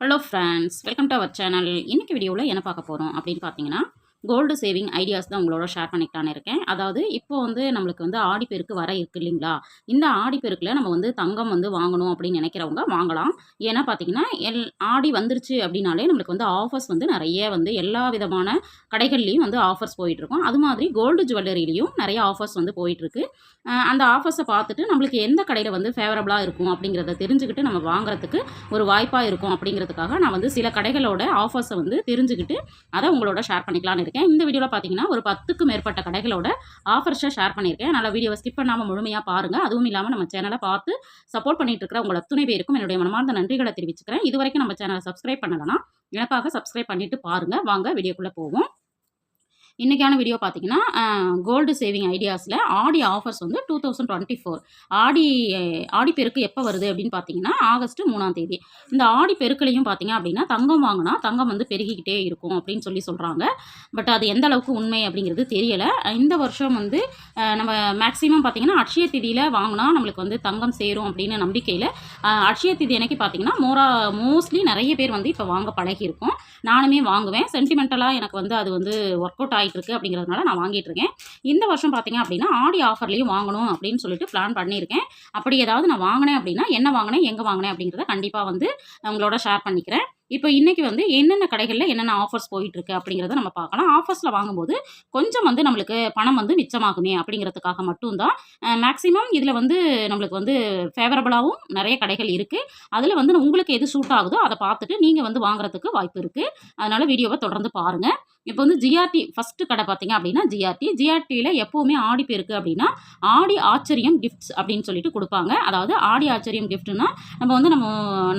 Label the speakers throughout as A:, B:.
A: Hello friends welcome to our channel இன்றைக்கி வீடியோவில் என்ன பார்க்க போகிறோம் அப்படின்னு பார்த்தீங்கன்னா கோல்டு சேவிங் ஐடியாஸ் தான் உங்களோட ஷேர் பண்ணிக்கலான்னு இருக்கேன். அதாவது இப்போ வந்து நம்மளுக்கு வந்து ஆடிப்பெருக்கு வர இருக்கு இல்லைங்களா? இந்த ஆடிப்பெருக்கில் நம்ம வந்து தங்கம் வந்து வாங்கணும் அப்படின்னு நினைக்கிறவங்க வாங்கலாம். ஏன்னா பார்த்தீங்கன்னா எல் ஆடி வந்துருச்சு அப்படின்னாலே நம்மளுக்கு வந்து ஆஃபர்ஸ் வந்து நிறைய வந்து எல்லா விதமான கடைகள்லேயும் வந்து ஆஃபர்ஸ் போயிட்டுருக்கும் அது மாதிரி கோல்டு ஜுவல்லரிலையும் நிறைய ஆஃபர்ஸ் வந்து போயிட்டுருக்கு அந்த ஆஃபர்ஸை பார்த்துட்டு நம்மளுக்கு எந்த கடையில் வந்து ஃபேவரபுளாக இருக்கும் அப்படிங்கிறத தெரிஞ்சுக்கிட்டு நம்ம வாங்குறதுக்கு ஒரு வாய்ப்பாக இருக்கும் அப்படிங்கிறதுக்காக நான் வந்து சில கடைகளோட ஆஃபர்ஸை வந்து தெரிஞ்சுக்கிட்டு அதை உங்களோட ஷேர் பண்ணிக்கலாம்னு இருக்கேன் இந்த வீடியோவில் பார்த்தீங்கன்னா ஒரு பத்துக்கு மேற்பட்ட கடைகளோட ஆஃபர்ஸை ஷேர் பண்ணியிருக்கேன். நல்ல வீடியோவை ஸ்கிப் பண்ணாமல் முழுமையாக பாருங்கள் அதுவும் இல்லாமல் நம்ம சேனலை பார்த்து சப்போர்ட் பண்ணிட்டு இருக்கிற உங்களை துணை பேருக்கும் என்னுடைய மனமார்ந்த நன்றிகளை தெரிவிச்சுக்கிறேன். இது வரைக்கும் நம்ம சேனலை சப்ஸ்கிரைப் பண்ணலன்னா எனக்காக சப்ஸ்கிரைப் பண்ணிட்டு பாருங்கள் வாங்க வீடியோக்குள்ளே போவோம். இன்றைக்கான வீடியோ பார்த்தீங்கன்னா கோல்டு சேவிங் ஐடியாஸில் ஆடி ஆஃபர்ஸ் வந்து டூ தௌசண்ட் டுவெண்ட்டி ஃபோர் ஆடி ஆடி பெருக்கு எப்போ வருது அப்படின்னு பார்த்தீங்கன்னா ஆகஸ்ட் மூணாம் தேதி. இந்த ஆடி பெருக்குலையும் பார்த்தீங்க அப்படின்னா தங்கம் வாங்கினா தங்கம் வந்து பெருகிக்கிட்டே இருக்கும் அப்படின்னு சொல்லி சொல்கிறாங்க பட் அது எந்த அளவுக்கு உண்மை அப்படிங்கிறது தெரியலை. இந்த வருஷம் வந்து நம்ம மேக்ஸிமம் பார்த்தீங்கன்னா அட்சய திதியில் வாங்கினா நம்மளுக்கு வந்து தங்கம் சேரும் அப்படின்னு நம்பிக்கையில் அட்சய திதி எனக்கு பார்த்தீங்கன்னா மோரா மோஸ்ட்லி நிறைய பேர் வந்து இப்போ வாங்க பழகியிருக்கோம். நானுமே வாங்குவேன். சென்டிமெண்டலாக எனக்கு வந்து அது வந்து ஒர்க் அவுட் ஆகிட்டு அப்படிங்கிறதுனால நான் வாங்கிட்டு இருக்கேன் இந்த வருஷம் பார்த்தீங்க அப்படின்னா ஆடி ஆஃபர்லேயும் வாங்கணும் அப்படின்னு சொல்லிட்டு பிளான் பண்ணியிருக்கேன். அப்படி ஏதாவது நான் வாங்கினேன் அப்படின்னா என்ன வாங்கினேன் எங்கே வாங்கினேன் அப்படிங்கிறத கண்டிப்பாக வந்து உங்களோட ஷேர் பண்ணிக்கிறேன். இப்போ இன்றைக்கி வந்து என்னென்ன கடைகளில் என்னென்ன ஆஃபர்ஸ் போயிட்டுருக்கு அப்படிங்கிறத நம்ம பார்க்கலாம். ஆஃபர்ஸில் வாங்கும்போது கொஞ்சம் வந்து நம்மளுக்கு பணம் வந்து மிச்சமாகுமே அப்படிங்கிறதுக்காக மட்டும்தான். மேக்ஸிமம் இதில் வந்து நம்மளுக்கு வந்து ஃபேவரபுளாகவும் நிறைய கடைகள் இருக்குது அதில் வந்து உங்களுக்கு எது சூட் ஆகுதோ அதை பார்த்துட்டு நீங்கள் வந்து வாங்குறதுக்கு வாய்ப்பு இருக்குது அதனால் வீடியோவை தொடர்ந்து பாருங்கள் இப்போ வந்து ஜிஆர்டி ஃபஸ்ட்டு கடை பார்த்தீங்க அப்படின்னா ஜிஆர்டி ஜிஆர்டியில் எப்போவுமே ஆடி பேருக்கு அப்படின்னா ஆடி ஆச்சரியம் கிஃப்ட்ஸ் அப்படின்னு சொல்லிட்டு கொடுப்பாங்க. அதாவது ஆடி ஆச்சரியம் கிஃப்ட்னா நம்ம வந்து நம்ம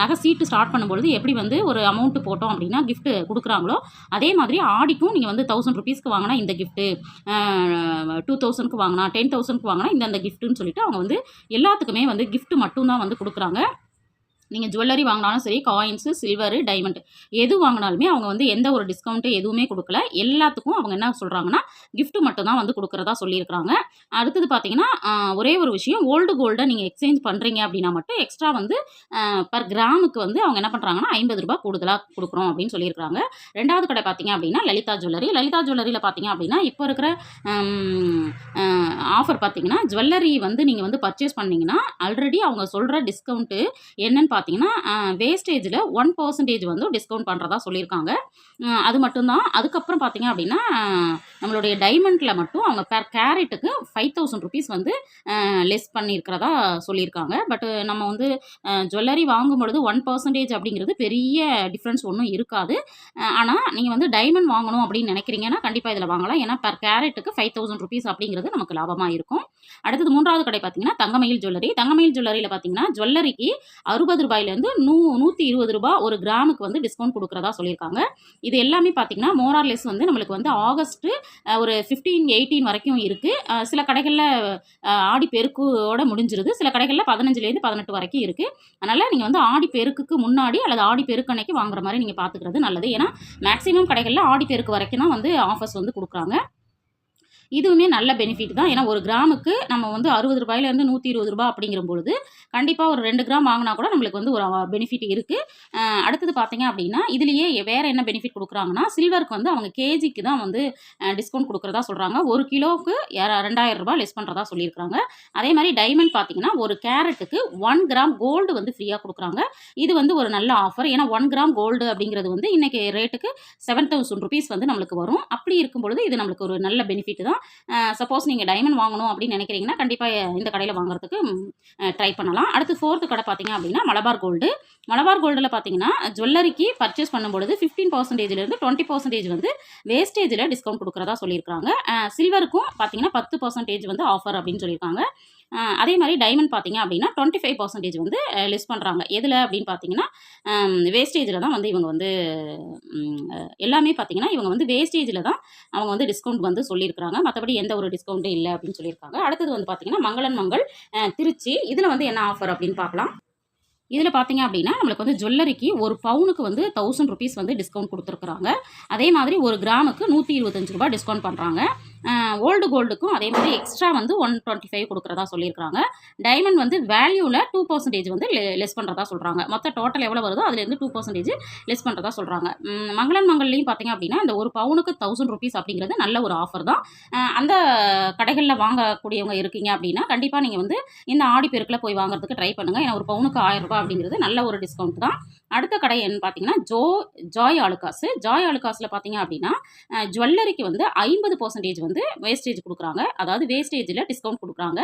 A: நகை சீட்டு ஸ்டார்ட் பண்ணும்பொழுது எப்படி வந்து ஒரு அமௌண்ட்டு போட்டோம் அப்படின்னா கிஃப்ட்டு கொடுக்குறாங்களோ அதே மாதிரி ஆடிக்கும் நீங்கள் வந்து தௌசண்ட் ருபீஸ்க்கு வாங்கினா இந்த கிஃப்ட்டு டூ தௌசண்ட்க்கு வாங்கினா டென் தௌசண்ட்க்கு வாங்கினா இந்த அந்த கிஃப்ட்டுன்னு சொல்லிட்டு அவங்க வந்து எல்லாத்துக்குமே வந்து gift மட்டும்தான் வந்து கொடுக்குறாங்க. நீங்கள் ஜுவல்லரி வாங்கினாலும் சரி காயின்ஸு சில்வரு டைமண்ட் எது வாங்கினாலுமே அவங்க வந்து எந்த ஒரு டிஸ்கவுண்ட்டு எதுவுமே கொடுக்கல. எல்லாத்துக்கும் அவங்க என்ன சொல்கிறாங்கன்னா கிஃப்ட்டு மட்டும் தான் வந்து கொடுக்குறதா சொல்லியிருக்கிறாங்க. அடுத்தது பார்த்தீங்கன்னா ஒரே ஒரு விஷயம் ஓல்டு கோல்டை நீங்கள் எக்ஸ்சேஞ்ச் பண்ணுறீங்க அப்படின்னா மட்டும் எக்ஸ்ட்ரா வந்து பர் கிராமுக்கு வந்து அவங்க என்ன பண்ணுறாங்கன்னா ஐம்பது ரூபாய் கூடுதலாக கொடுக்குறோம் அப்படின்னு சொல்லியிருக்காங்க ரெண்டாவது கடை பார்த்தீங்க அப்படின்னா லலிதா ஜுவல்லரி லலிதா ஜுவல்லரியில் பார்த்தீங்க அப்படின்னா இப்போ இருக்கிற ஆஃபர் பார்த்தீங்கன்னா ஜுவல்லரி வந்து நீங்கள் வந்து பர்ச்சேஸ் பண்ணிங்கன்னா ஆல்ரெடி அவங்க சொல்கிற டிஸ்கவுண்ட்டு என்னென்னு பார்த்தீங்கன்னா வேஸ்டேஜில் ஒன் பர்சன்டேஜ் வந்து டிஸ்கவுண்ட் பண்ணுறதா சொல்லியிருக்காங்க. அது மட்டும்தான். அதுக்கப்புறம் பார்த்தீங்க அப்படின்னா நம்மளுடைய டைமண்டில் மட்டும் அவங்க பெர் கேரட்டுக்கு ஃபைவ் தௌசண்ட் ருபீஸ் வந்து லெஸ் பண்ணியிருக்கிறதா சொல்லியிருக்காங்க. பட் நம்ம வந்து ஜுவல்லரி வாங்கும் பொழுது ஒன் பர்சன்டேஜ் அப்படிங்கிறது பெரிய டிஃப்ரென்ஸ் ஒன்றும் இருக்காது. ஆனால் நீங்கள் வந்து டைமண்ட் வாங்கணும் அப்படின்னு நினைக்கிறீங்கன்னா கண்டிப்பாக இதில் வாங்கலாம். ஏன்னா பெர் கேரட்டுக்கு ஃபைவ் தௌசண்ட் ருபீஸ் அப்படிங்கிறது நமக்கு லாபமாக இருக்கும். அடுத்தது மூன்றாவது கடை பார்த்தீங்கன்னா தங்கமயில் ஜுவல்லரி தங்கமயில் ஜுவல்லரியில் பார்த்தீங்கன்னா ஜுவல்லரிக்கு அறுபது ரூபாயிலேருந்து நூ நூற்றி இருபது ரூபா ஒரு கிராமுக்கு வந்து டிஸ்கவுண்ட் கொடுக்குறதா சொல்லியிருக்காங்க. இது எல்லாமே பார்த்தீங்கன்னா மோரார்லெஸ் வந்து நம்மளுக்கு வந்து ஆகஸ்ட்டு ஒரு ஃபிஃப்டீன் எயிட்டீன் வரைக்கும் இருக்குது சில கடைகளில் ஆடி பெருக்கோட முடிஞ்சிருது. சில கடைகளில் பதினஞ்சுலேருந்து பதினெட்டு வரைக்கும் இருக்குது அதனால் நீங்கள் வந்து ஆடி பெருக்குக்கு முன்னாடி அல்லது ஆடி பெருக்கு அன்னைக்கு வாங்குற மாதிரி நீங்கள் பார்த்துக்கிறது நல்லது. ஏன்னா மேக்ஸிமம் கடைகளில் ஆடி பெருக்கு வரைக்கும் தான் வந்து ஆஃபர்ஸ் வந்து கொடுக்குறாங்க. இதுவுமே நல்ல பெனிஃபிட் தான். ஏன்னா ஒரு கிராமுக்கு நம்ம வந்து அறுபது ரூபாயிலேருந்து நூற்றி இருபது ரூபா அப்படிங்கிற பொழுது கண்டிப்பாக ஒரு ரெண்டு கிராம் வாங்கினா கூட நம்மளுக்கு வந்து ஒரு பெனிஃபிட் இருக்குது அடுத்தது பார்த்தீங்க அப்படின்னா இதுலேயே வேறு என்ன பெனிஃபிட் கொடுக்குறாங்கன்னா சில்வருக்கு வந்து அவங்க கேஜிக்கு தான் வந்து டிஸ்கவுண்ட் கொடுக்குறதா சொல்கிறாங்க ஒரு கிலோவுக்கு ரெண்டாயிரம் ரூபாய் லெஸ் பண்ணுறதா சொல்லியிருக்காங்க அதே மாதிரி டைமண்ட் பார்த்தீங்கன்னா ஒரு கேரட்டுக்கு ஒன் கிராம் கோல்டு வந்து ஃப்ரீயாக கொடுக்குறாங்க. இது வந்து ஒரு நல்ல ஆஃபர் ஏன்னா ஒன் கிராம் கோல்டு அப்படிங்கிறது வந்து இன்றைக்கி ரேட்டுக்கு செவன் தௌசண்ட் ருபீஸ் வந்து நம்மளுக்கு வரும். அப்படி இருக்கும் பொழுது இது நம்மளுக்கு ஒரு நல்ல பெனிஃபிட் தான். சப்போஸ் நீங்கள் டைமண்ட் வாங்கணும் அப்படின்னு நினைக்கிறீங்கன்னா கண்டிப்பாக இந்த கடையில் வாங்குறதுக்கு ட்ரை பண்ணலாம். அடுத்து ஃபோர்த்து கடை பார்த்தீங்க அப்படின்னா மலபார் கோல்டு மலபார் கோல்டில் பார்த்தீங்கன்னா ஜுவல்லரிக்கு பர்ச்சேஸ் பண்ணும்பொழுது ஃபிஃப்டீன் பர்சன்டேஜ்லேருந்து டுவெண்ட்டி பர்சன்டேஜ் வந்து வேஸ்டேஜில் டிஸ்கவுண்ட் கொடுக்குறதா சொல்லியிருக்காங்க சில்வருக்கும் பார்த்தீங்கன்னா பத்து பர்சன்டேஜ் வந்து ஆஃபர் அப்படின்னு சொல்லியிருக்காங்க. அதே மாதிரி டைமண்ட் பார்த்தீங்க அப்படின்னா டுவெண்ட்டி ஃபைவ் பர்சன்டேஜ் வந்து லெஸ் பண்ணுறாங்க எதில் அப்படின்னு பார்த்தீங்கன்னா வேஸ்டேஜில் தான் வந்து இவங்க வந்து எல்லாமே பார்த்தீங்கன்னா இவங்க வந்து வேஸ்டேஜில் தான் அவங்க வந்து டிஸ்கவுண்ட் வந்து சொல்லியிருக்கிறாங்க. மற்றபடி எந்த ஒரு டிஸ்கவுண்ட்டும் இல்லை அப்படின்னு சொல்லியிருக்காங்க. அடுத்தது வந்து பார்த்தீங்கன்னா மங்களன் மங்கள் திருச்சி. இதில் வந்து என்ன ஆஃபர் அப்படின்னு பார்க்கலாம். இதில் பார்த்தீங்க அப்படின்னா நம்மளுக்கு வந்து ஜுவல்லரிக்கு ஒரு பவுனுக்கு வந்து தௌசண்ட் ருபீஸ் வந்து டிஸ்கவுண்ட் கொடுத்துருக்குறாங்க. அதே மாதிரி ஒரு கிராமுக்கு நூற்றி இருபத்தஞ்சு ரூபாய் டிஸ்கவுண்ட் பண்ணுறாங்க ஓல்டு கோல்டுக்கும் அதே மாதிரி எக்ஸ்ட்ரா வந்து ஒன் டுவெண்ட்டி ஃபைவ் கொடுக்குறதா சொல்லியிருக்காங்க டைமண்ட் வந்து வேல்யூவில் டூ பர்சன்டேஜ் வந்து லெஸ் பண்ணுறதா சொல்கிறாங்க மொத்த டோட்டல் எவ்வளோ வருதோ அதுலேருந்து டூ பர்சன்டேஜ் லெஸ் பண்ணுறதா சொல்கிறாங்க மங்களன் மங்கள்லையும் பார்த்தீங்க அப்படின்னா இந்த ஒரு பவுனுக்கு தௌசண்ட் ருபீஸ் அப்படிங்கிறது நல்ல ஒரு ஆஃபர் தான். அந்த கடைகளில் வாங்கக்கூடியவங்க இருக்கீங்க அப்படின்னா கண்டிப்பாக நீங்கள் வந்து இந்த ஆடி பெருக்கில் போய் வாங்குறதுக்கு ட்ரை பண்ணுங்கள் ஏன்னா ஒரு பவுனுக்கு ஆயிரம் ரூபாய் அப்படிங்கிறது நல்ல ஒரு டிஸ்கவுண்ட் தான். அடுத்த கடை என்ன பார்த்தீங்கன்னா ஜோ ஜாய் ஆலுகாசு ஜாய் ஆலுகாஸில் பார்த்தீங்க அப்படின்னா ஜுவல்லரிக்கு வந்து ஐம்பது பர்சன்டேஜ் வந்து வந்து வேஸ்டேஜ் கொடுக்குறாங்க. அதாவது வேஸ்டேஜில் டிஸ்கவுண்ட் கொடுக்குறாங்க.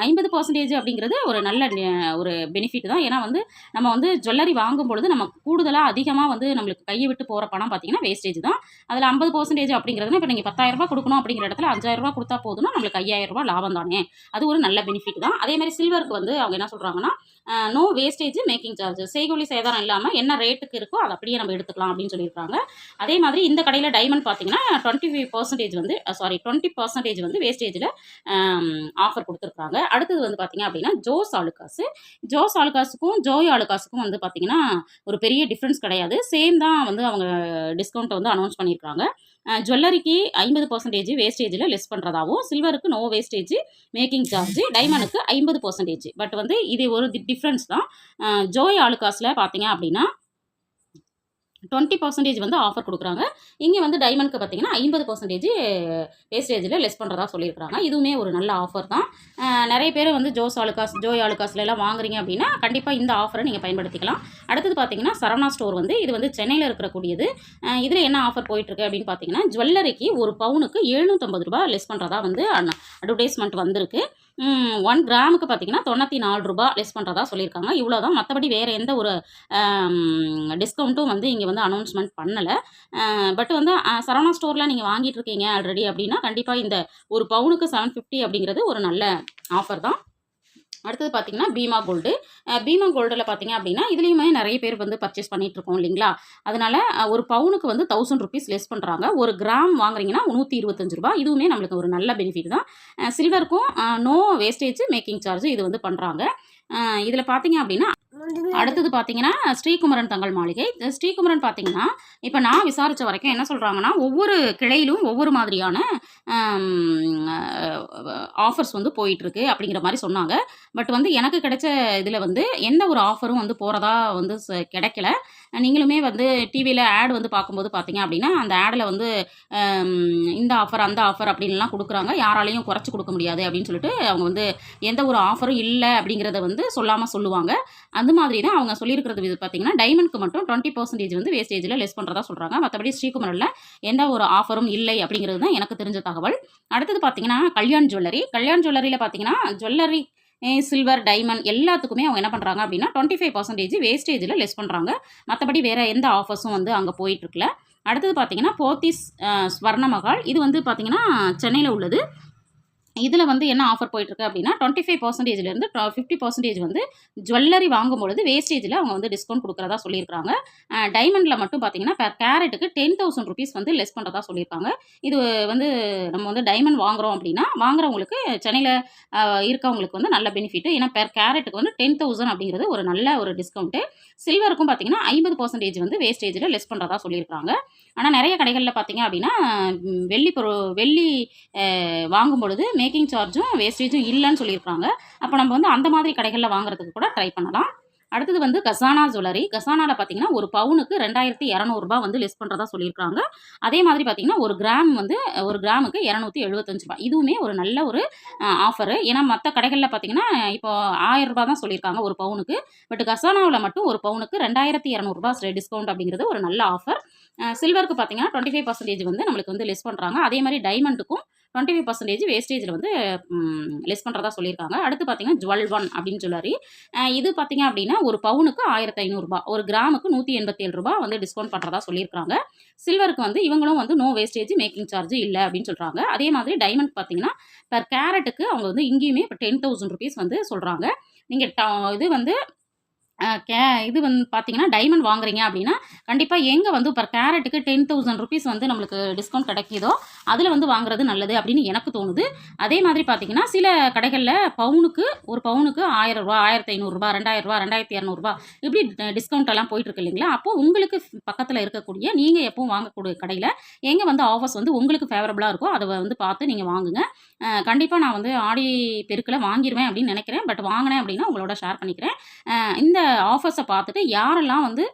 A: ஐம்பது பர்சன்டேஜ் அப்படிங்கிறது ஒரு நல்ல நெ- ஒரு பெனிஃபிட் தான். ஏன்னா வந்து நம்ம வந்து ஜுவல்லரி வாங்கும் பொழுது நம்ம கூடுதலாக அதிகமாக வந்து நம்மளுக்கு கையை விட்டு போகிற பணம் பார்த்தீங்கன்னா வேஸ்டேஜ் தான். அதில் ஐம்பது பர்சன்டேஜ் அப்படிங்கிறதுனா இப்போ நீங்கள் பத்தாயிரரூபா கொடுக்கணும் அப்படிங்கிற இடத்துல அஞ்சாயிரரூபா கொடுத்தா போதும்னா நம்மளுக்கு ஐயாயிரரூபா லாபம் தானே. அது ஒரு நல்ல பெனிஃபிட் தான். அதே மாதிரி சில்வருக்கு வந்து அவங்க என்ன சொல்கிறாங்கன்னா நோ வேஸ்டேஜ் மேக்கிங் சார்ஜ் செய்கூலி சேதாரம் இல்லாமல் என்ன ரேட்டுக்கு இருக்கோ அதை அப்படியே நம்ம எடுத்துக்கலாம் அப்படின்னு சொல்லியிருக்காங்க. அதே மாதிரி இந்த கடையில் டைமண்ட் பார்த்தீங்கன்னா டுவெண்ட்டி ஃபைவ் பர்சன்டேஜ் வந்து சாரி டுவெண்ட்டி பர்சன்டேஜ் வந்து வேஸ்டேஜில் ஆஃபர் கொடுத்துருக்காங்க. அடுத்தது வந்து பார்த்தீங்க அப்படின்னா ஜோஸ் ஆலுகாசு ஜோஸ் ஆலுகாஸுக்கும் ஜோய் ஆலுகாஸுக்கும் வந்து பார்த்தீங்கன்னா ஒரு பெரிய டிஃப்ரென்ஸ் கிடையாது. சேம் தான் வந்து அவங்க டிஸ்கவுண்ட்டை வந்து அனௌன்ஸ் பண்ணியிருக்காங்க. ஜுவல்லரிக்கு ஐம்பது பர்சன்டேஜ் வேஸ்டேஜில் லெஸ் பண்ணுறதாகவும் சில்வருக்கு நோ வேஸ்டேஜ் மேக்கிங் சார்ஜ் டைமண்டுக்கு ஐம்பது பர்சன்டேஜ் பட் வந்து இது ஒரு டிஃப்ரென்ஸ் தான். ஜோய் ஆலுகாஸில் பார்த்தீங்க அப்படின்னா டுவெண்ட்டி பர்சன்டேஜ் வந்து ஆஃபர் கொடுக்குறாங்க. இங்கே வந்து டைமண்ட்க்கு பார்த்தீங்கன்னா ஐம்பது பர்சன்டேஜ் வேஸ்டேஜில் லெஸ் பண்ணுறதா சொல்லியிருக்காங்க இதுவுமே ஒரு நல்ல ஆஃபர் தான். நிறைய பேர் வந்து ஜோஸ் ஆலுகாஸ் ஜோய் ஆலுகாஸ்ல எல்லாம் வாங்குறீங்க அப்படின்னா கண்டிப்பாக இந்த ஆஃபரை நீங்கள் பயன்படுத்திக்கலாம். அடுத்தது பார்த்தீங்கன்னா சரவணா ஸ்டோர் வந்து இது வந்து சென்னையில் இருக்கக்கூடியது. இதில் என்ன ஆஃபர் போயிட்டுருக்கு அப்படின்னு பார்த்தீங்கன்னா ஜுவல்லரிக்கு ஒரு பவுனுக்கு எழுநூற்றம்பது ரூபாய் லெஸ் பண்ணுறதா வந்து அட்வர்டைஸ்மெண்ட் வந்திருக்கு. ஒன் கிராமுக்கு பார்த்தீங்கன்னா தொண்ணூற்றி நாலு ரூபா லெஸ் பண்ணுறதா சொல்லியிருக்காங்க. இவ்வளோ தான் மற்றபடி வேறு எந்த ஒரு டிஸ்கவுண்ட்டும் வந்து இங்கே வந்து அனௌன்ஸ்மெண்ட் பண்ணலை. பட் வந்து சரவணா ஸ்டோரில் நீங்கள் வாங்கிட்டு இருக்கீங்க ஆல்ரெடி அப்படின்னா கண்டிப்பாக இந்த ஒரு பவுனுக்கு செவன் ஃபிஃப்டி அப்படிங்கிறது ஒரு நல்ல ஆஃபர் தான். அடுத்தது பார்த்தீங்கன்னா பீமா கோல்டு பீமா கோல்டில் பார்த்தீங்க அப்படின்னா இதுலேயுமே நிறைய பேர் வந்து பர்ச்சேஸ் பண்ணிகிட்ருக்கோம் இருக்கோம் இல்லைங்களா? அதனால் ஒரு பவுனுக்கு வந்து தௌசண்ட் ருபீஸ் லெஸ் பண்ணுறாங்க ஒரு கிராம் வாங்குறீங்கன்னா நூற்றி இருபத்தஞ்சு ரூபாய். இதுவுமே நம்மளுக்கு ஒரு நல்ல பெனிஃபிட் தான். சில்வருக்கும் நோ வேஸ்டேஜ் மேக்கிங் சார்ஜ் இது வந்து பண்ணுறாங்க இதில் பார்த்தீங்க அப்படின்னா அடுத்தது பார்த்தீங்கன்னா ஸ்ரீகுமரன் தங்கள் மாளிகை. ஸ்ரீகுமரன் பார்த்தீங்கன்னா இப்போ நான் விசாரித்த வரைக்கும் என்ன சொல்கிறாங்கன்னா ஒவ்வொரு கிளையிலும் ஒவ்வொரு மாதிரியான ஆஃபர்ஸ் வந்து போயிட்டுருக்கு அப்படிங்கிற மாதிரி சொன்னாங்க. பட் வந்து எனக்கு கிடைச்ச இதில் வந்து எந்த ஒரு ஆஃபரும் வந்து போகிறதா வந்து கிடைக்கல. நீங்களுமே வந்து டிவியில் ஆட் வந்து பார்க்கும்போது பார்த்தீங்க அப்படின்னா அந்த ஆடில் வந்து இந்த ஆஃபர் அந்த ஆஃபர் அப்படின்லாம் கொடுக்குறாங்க. யாராலையும் குறைச்சி கொடுக்க முடியாது அப்படின்னு சொல்லிட்டு அவங்க வந்து எந்த ஒரு ஆஃபரும் இல்லை அப்படிங்கிறத வந்து சொல்லாமல் சொல்லுவாங்க. அந்த மாதிரி தான் அவங்க சொல்லியிருக்கிறது இது பார்த்தீங்கன்னா டைமண்ட்க்கு மட்டும் டுவெண்ட்டி பர்சன்டேஜ் வந்து வேஸ்டேஜில் லெஸ் பண்ணுறதா சொல்கிறாங்க மற்றபடி ஸ்ரீகுமரில் எந்த ஒரு ஆஃபரும் இல்லை அப்படிங்கிறது தான் எனக்கு தெரிஞ்ச தகவல். அடுத்தது பார்த்தீங்கன்னா கல்யாண் ஜுவல்லரி கல்யாண் ஜுவல்லரியில் பார்த்தீங்கன்னா ஜுவல்லரி சில்வர் டைமண்ட் எல்லாத்துக்குமே அவங்க என்ன பண்ணுறாங்க அப்படின்னா டுவெண்ட்டி ஃபைவ் பர்சன்டேஜ் வேஸ்டேஜில் லெஸ் பண்ணுறாங்க மற்றபடி வேறு எந்த ஆஃபர்ஸும் வந்து அங்கே போயிட்டுருக்கல அடுத்தது பார்த்தீங்கன்னா போத்தீஸ் ஸ்வர்ணமகால். இது வந்து பார்த்தீங்கன்னா சென்னையில் உள்ளது. இதில் வந்து என்ன ஆஃபர் போயிட்டுருக்கு அப்படின்னா டுவெண்ட்டி ஃபைவ் பர்சன்டேஜ்லேருந்து ஃபிஃப்டி பர்சன்டேஜ் வந்து ஜுவல்லரி வாங்கும்பொழுது வேஸ்டேஜில் அவங்க வந்து டிஸ்கவுண்ட் கொடுக்குறதா சொல்லியிருக்காங்க டைமண்டில் மட்டும் பார்த்தீங்கன்னா பெர் கேரட்டுக்கு டென் தௌசண்ட் ருபீஸ் வந்து லெஸ் பண்ணுறதா சொல்லியிருக்காங்க. இது வந்து நம்ம வந்து டைமண்ட் வாங்குகிறோம் அப்படின்னா வாங்குறவங்களுக்கு சென்னையில் இருக்கவங்களுக்கு வந்து நல்ல பெனிஃபிட்டு ஏன்னா பெர் கேரட்டுக்கு வந்து டென் தௌசண்ட் அப்படிங்கிறது ஒரு நல்ல ஒரு டிஸ்கவுண்ட்டு சில்வருக்கும் பார்த்தீங்கன்னா ஐம்பது பர்சன்டேஜ் வந்து வேஸ்டேஜில் லெஸ் பண்ணுறதா சொல்லியிருக்காங்க ஆனால் நிறைய கடைகளில் பார்த்தீங்க அப்படின்னா வெள்ளி பொரு வெள்ளி வாங்கும்பொழுது வாங்கும் பொழுது மேக்கிங் சார்ஜும் வேஸ்டேஜும் இல்லைன்னு சொல்லியிருக்காங்க அப்போ நம்ம வந்து அந்த மாதிரி கடைகளில் வாங்குறதுக்கு கூட ட்ரை பண்ணலாம். அடுத்தது வந்து கசானா ஜுவல்லரி கசானாவில் பார்த்தீங்கன்னா ஒரு பவுனுக்கு ரெண்டாயிரத்தி இரநூறுபா வந்து லெஸ் பண்ணுறதா சொல்லியிருக்காங்க அதே மாதிரி பார்த்தீங்கன்னா ஒரு கிராம் வந்து ஒரு கிராமுக்கு இரநூத்தி எழுபத்தஞ்சு ரூபாய். இதுவுமே ஒரு நல்ல ஒரு ஆஃபரு ஏன்னா மற்ற கடைகளில் பார்த்தீங்கன்னா இப்போ ஆயிரம் தான் சொல்லியிருக்காங்க ஒரு பவுனுக்கு. பட் கசானாவில் மட்டும் ஒரு பவுனுக்கு ரெண்டாயிரத்தி இரநூறுபா டிஸ்கவுண்ட் அப்படிங்கிறது ஒரு நல்ல ஆஃபர் சில்வருக்கு பார்த்தீங்கன்னா டுவெண்ட்டி ஃபைவ் பர்சன்டேஜ் வந்து நம்மளுக்கு வந்து லெஸ் பண்ணுறாங்க அதே மாதிரி டைமண்டுக்கும் டுவெண்ட்டி ஃபைவ் பர்சன்டேஜ் வேஸ்டேஜில் வந்து லெஸ் பண்ணுறதா சொல்லியிருக்காங்க. அடுத்து பார்த்தீங்கன்னா ஜுவல் ஒன் அப்படின்னு சொல்லி இது பார்த்தீங்க அப்படின்னா ஒரு பவுனுக்கு ஆயிரத்தி ஐநூறுரூபா ஒரு கிராமுக்கு நூற்றி எண்பத்தி ஏழு ரூபா வந்து டிஸ்கவுண்ட் பண்ணுறதா சொல்லியிருக்காங்க. சில்வருக்கு வந்து இவங்களும் வந்து நோ வேஸ்டேஜ் மேக்கிங் சார்ஜ் இல்லை அப்படின்னு சொல்கிறாங்க அதே மாதிரி டைமண்ட் பார்த்தீங்கன்னா பர் கேரட்டுக்கு அவங்க வந்து இங்கேயுமே இப்போ டென் தௌசண்ட் ருபீஸ் வந்து சொல்கிறாங்க நீங்கள் இது வந்து கே இது வந்து பார்த்தீங்கன்னா, டைமண்ட் வாங்குறீங்க அப்படின்னா, கண்டிப்பாக எங்கே வந்து பர் கேரட்டுக்கு ₹10,000 வந்து நம்மளுக்கு டிஸ்கவுண்ட் கிடைக்கிதோ அதில் வந்து வாங்குறது நல்லது அப்படின்னு எனக்கு தோணுது. அதே மாதிரி பார்த்தீங்கன்னா, சில கடைகளில் பவுனுக்கு ஒரு பவுனுக்கு ரூ. 1000 ரூ. 1500 ரூ. 2000 ரூ. 2200 இப்படி டிஸ்கவுண்ட் எல்லாம் போயிட்டுருக்கு இல்லைங்களா? அப்போ உங்களுக்கு பக்கத்தில் இருக்கக்கூடிய நீங்கள் எப்பவும் வாங்கக்கூடிய கடையில் எங்கே வந்து ஆஃபர்ஸ் வந்து உங்களுக்கு ஃபேவரபுளாக இருக்கோ, அதை வந்து பார்த்து நீங்கள் வாங்குங்க. கண்டிப்பாக நான் வந்து ஆடி பெருக்கில் வாங்கிடுவேன் அப்படின்னு நினைக்கிறேன் பட் வாங்கினேன் அப்படின்னா உங்களோட ஷேர் பண்ணிக்கிறேன். இந்த ஆஃபர்ஸை பார்த்துட்டு யாரெல்லாம் வந்து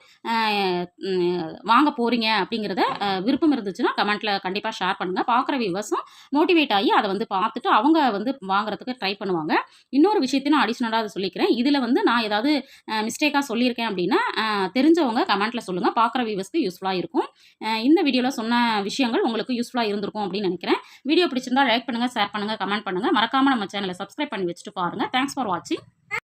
A: வாங்க போகிறீங்க அப்படிங்கிறத விருப்பம் இருந்துச்சுன்னா, கமெண்ட்டில் கண்டிப்பாக ஷேர் பண்ணுங்கள் பார்க்குற வியூவர்ஸும் மோட்டிவேட் ஆகி அதை வந்து பார்த்துட்டு, அவங்க வந்து வாங்குறதுக்கு ட்ரை பண்ணுவாங்க. இன்னொரு விஷயத்தையும் நான் அடிஷ்னலாக அதை சொல்லிக்கிறேன். இதில் வந்து நான் ஏதாவது மிஸ்டேக்காக சொல்லியிருக்கேன் அப்படின்னா, தெரிஞ்சவங்க கமெண்ட்டில் சொல்லுங்கள் பார்க்குற வியூவர்ஸ்க்கு யூஸ்ஃபுல்லாக இருக்கும். இந்த வீடியோவில் சொன்ன விஷயங்கள் உங்களுக்கு யூஸ்ஃபுல்லாக இருந்திருக்கும் அப்படின்னு நினைக்கிறேன் வீடியோ பிடிச்சிருந்தா லைக் பண்ணுங்க, ஷேர் பண்ணுங்க, கமெண்ட் பண்ணுங்கள் மறக்காமல் நம்ம சேனலை சப்ஸ்கிரைப் பண்ணி வச்சுட்டு பாருங்கள் தேங்க்ஸ் ஃபார் வாட்சிங்.